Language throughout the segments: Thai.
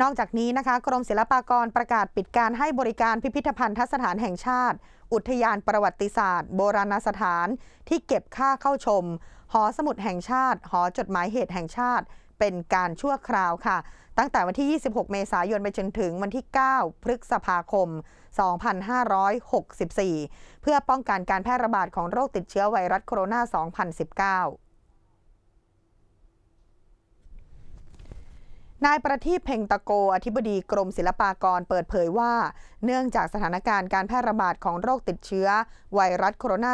นอกจากนี้นะคะ กรมศิลปากรประกาศปิดการให้บริการพิพิธภัณฑสถานแห่งชาติ อุทยานประวัติศาสตร์ โบราณสถาน ที่เก็บค่าเข้าชม หอสมุดแห่งชาติ หอจดหมายเหตุแห่งชาติ เป็นการชั่วคราวค่ะ ตั้งแต่วันที่ 26 เมษายนไปจนถึงวันที่ 9 พฤษภาคม 2564 เพื่อป้องกันการแพร่ระบาดของโรคติดเชื้อไวรัสโคโรนา 2019 นายประทีปเพ่งตะโก อธิบดีกรมศิลปากรเปิดเผยว่า เนื่องจากสถานการณ์การแพร่ระบาดของโรคติดเชื้อ ไวรัสโคโรน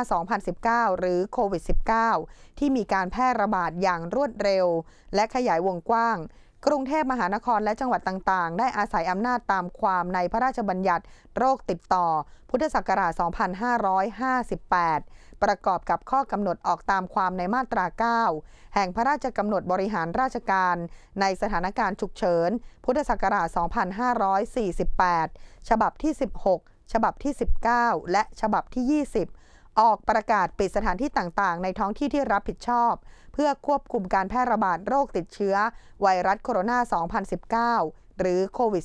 า 2019 หรือโควิด -19 ที่มีการแพร่ระบาดอย่างรวดเร็ว และขยายวงกว้าง กรุงเทพมหานครและจังหวัดต่างๆ ได้อาศัยอำนาจตามความในพระราชบัญญัติโรคติดต่อ พุทธศักราช 2558 ประกอบกับข้อกำหนดออกตามความในมาตรา 9 แห่งพระราชกำหนดบริหารราชการ ในสถานการณ์ฉุกเฉิน พุทธศักราช 2548 ฉบับที่ 16 ฉบับที่ 19 และฉบับที่ 20 ออกประกาศปิดสถานที่ต่างๆ ในท้องที่ที่รับผิดชอบ เพื่อควบคุมการแพร่ระบาดโรคติดเชื้อ ไวรัสโคโรนา 2019 หรือโควิด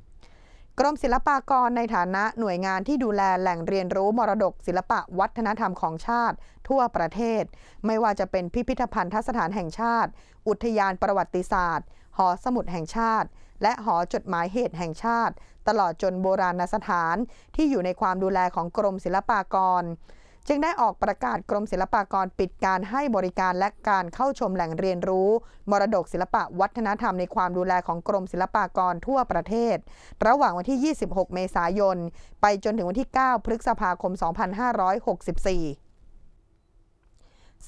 -19 กรมศิลปากรในฐานะหน่วยงานที่ดูแลแหล่งเรียนรู้มรดกศิลปะวัฒนธรรมของชาติ ทั่วประเทศ ไม่ว่าจะเป็นพิพิธภัณฑสถานแห่งชาติ อุทยานประวัติศาสตร์ หอสมุดแห่งชาติ และหอจดหมายเหตุแห่งชาติ ตลอดจนโบราณสถานที่อยู่ในความดูแลของกรมศิลปากร จึงได้ออกประกาศกรมศิลปากรปิดการให้บริการและการเข้าชมแหล่งเรียนรู้ มรดกศิลปะวัฒนธรรมในความดูแลของกรมศิลปากรทั่วประเทศ ระหว่างวันที่ 26 เมษายน ไปจนถึงวันที่ 9 พฤษภาคม 2564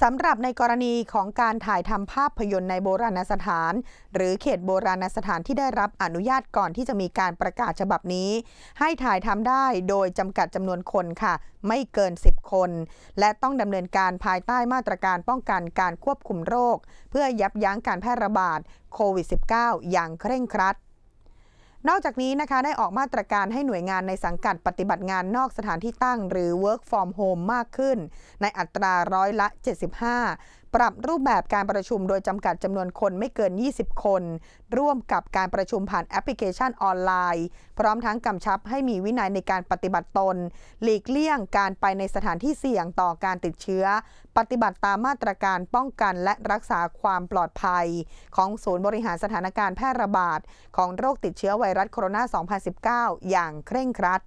สำหรับในกรณีของการถ่ายทำภาพยนตร์ในโบราณสถาน หรือเขตโบราณสถานที่ได้รับอนุญาตก่อนที่จะมีการประกาศฉบับนี้ ให้ถ่ายทำได้โดยจำกัดจำนวนคนค่ะ ไม่เกิน 10 คน และต้องดำเนินการภายใต้มาตรการป้องกันการควบคุมโรค เพื่อยับยั้งการแพร่ระบาดโควิด -19 อย่างเคร่งครัด นอกจากนี้นะคะได้ออกมาตรการให้หน่วยงานในสังกัดปฏิบัติงานนอกสถานที่ตั้ง หรือ work from home มากขึ้น ในอัตราร้อยละ 75 ปรับรูปแบบการประชุมโดยจำกัดจำนวนคนไม่เกิน 20 คน ร่วมกับการประชุมผ่านแอปพลิเคชันออนไลน์ พร้อมทั้งกำชับให้มีวินัยในการปฏิบัติตน หลีกเลี่ยงการไปในสถานที่เสี่ยงต่อการติดเชื้อ ปฏิบัติตามมาตรการป้องกันและรักษาความปลอดภัย ของศูนย์บริหารสถานการณ์แพร่ระบาด ของโรคติดเชื้อไวรัสโคโรนา 2019 อย่างเคร่งครัด